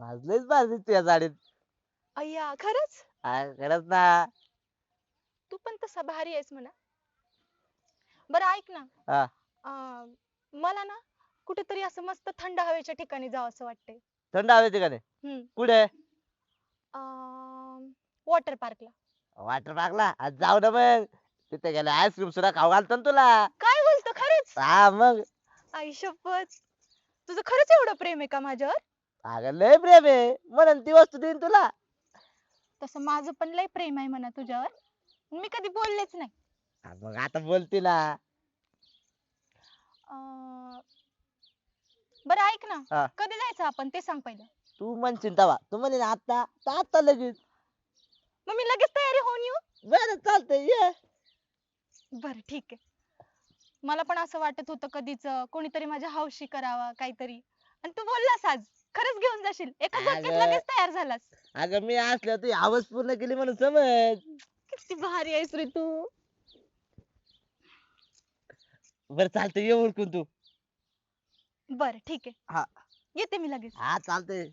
आज लयच भारी दिसते या साडीत अय्या खरंच? हा, खरंच ना. तू पण तसा भारी आहेस म्हणा. बरं ऐक ना. हा. अं, मला ना कुठेतरी असं मस्त थंड हवेच्या ठिकाणी जावं असं वाटतंय. थंड हवेचे का नाही हम्म. कुठे? वॉटर पार्कला. वॉटर पार्कला? आज जाऊ ना मग. तिथे गेले आईस्क्रीम सुद्धा खाऊ घालतो ना तुला. काय बोलतो खरंच? हा मग. आई शपथ तुझं खरंच एवढं प्रेम आहे का माझ्यावर? अगं लय प्रेम आहे. म्हणून ती वस्तू देईन तुला. तसं माझं पण लय प्रेम आहे म्हणा तुझ्यावर. मी कधी बोललेच नाही. मग आता बोलती ना अं, बरं ऐक हा. ना कधी जायचं आपण ते सांग पहिलं. तू म्हणशील तवा. तू म्हणे ना आता तर आता लगेच. मग मी लगेच तयारी होऊन येऊ? बरं चालतंय ये. बरं ठीक आहे. मला पण असं वाटत होतं कधीच अं, कोणीतरी माझ्या हौशी करावा काहीतरी. आणि तू बोललास आज. खरंच घेऊन जाशील. एका झटक्यात. लगेच तयार झालास. अगं मी असल्या तू आवाज पूर्ण केली म्हणून समज. किती भारी आहेस रे तू. बरं चालतंय ये ओळखून तू. बरं ठीक आहे. हा. येते मी लगेच. हा चालतंय.